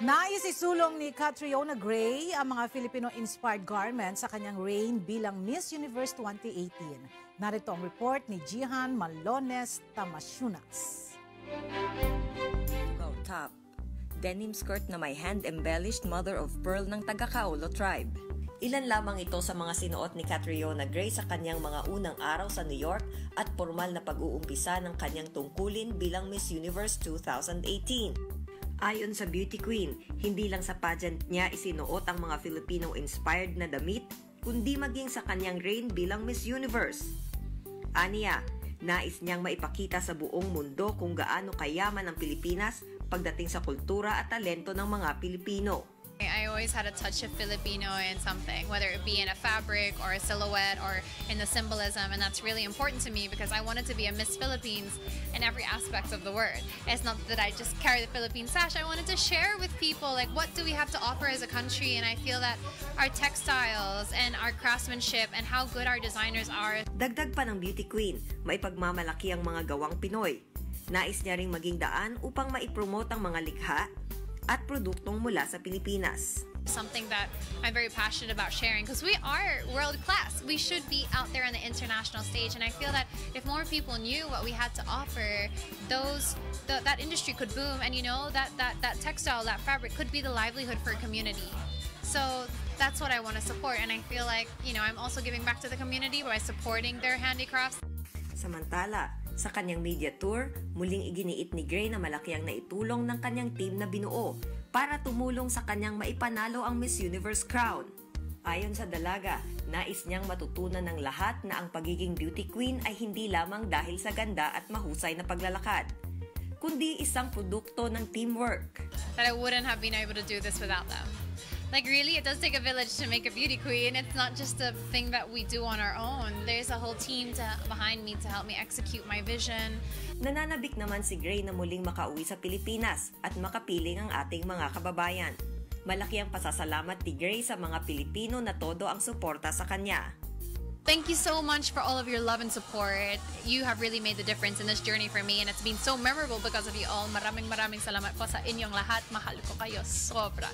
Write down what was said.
Nais isulong ni Catriona Gray ang mga Filipino-inspired garments sa kanyang reign bilang Miss Universe 2018. Narito ang report ni Jihan Malones Tamasunas. Go top. Denim skirt na may hand-embellished mother of pearl ng taga-Kaolo tribe. Ilan lamang ito sa mga sinuot ni Catriona Gray sa kanyang mga unang araw sa New York at formal na pag-uumpisa ng kanyang tungkulin bilang Miss Universe 2018. Ayon sa Beauty Queen, hindi lang sa pageant niya isinuot ang mga Filipino-inspired na damit, kundi maging sa kanyang reign bilang Miss Universe. Aniya, nais niyang maipakita sa buong mundo kung gaano kayaman ang Pilipinas pagdating sa kultura at talento ng mga Pilipino. I always had a touch of Filipino in something, whether it be in a fabric or a silhouette or in the symbolism, and that's really important to me because I wanted to be a Miss Philippines in every aspect of the word. It's not that I just carry the Philippine sash, I wanted to share with people like what do we have to offer as a country, and I feel that our textiles and our craftsmanship and how good our designers are. Dagdag pa ng Beauty Queen, may pagmamalaki ang mga gawang Pinoy. Nais niya ring maging daan upang maipromote ang mga likha at produktong mula sa Pilipinas. Something that I'm very passionate about sharing because we are world class. We should be out there on the international stage, and I feel that if more people knew what we had to offer, those the, that industry could boom, and you know that that that textile, that fabric could be the livelihood for a community. So that's what I want to support, and I feel like you know I'm also giving back to the community by supporting their handicrafts. Samantala, sa kanyang media tour, muling iginiit ni Gray na malaki ang naitulong ng kanyang team na binuo para tumulong sa kanyang maipanalo ang Miss Universe crown. Ayon sa dalaga, nais niyang matutunan ng lahat na ang pagiging beauty queen ay hindi lamang dahil sa ganda at mahusay na paglalakad, kundi isang produkto ng teamwork. That I wouldn't have been able to do this without them. Like really, it does take a village to make a beauty queen. It's not just a thing that we do on our own. There's a whole team to, behind me to help me execute my vision. Nananabik naman si Gray na muling makauwi sa Pilipinas at makapiling ang ating mga kababayan. Malaki ang pasasalamat ni Gray sa mga Pilipino na todo ang suporta sa kanya. Thank you so much for all of your love and support. You have really made the difference in this journey for me and it's been so memorable because of you all. Maraming maraming salamat po sa inyong lahat. Mahal ko kayo sobra.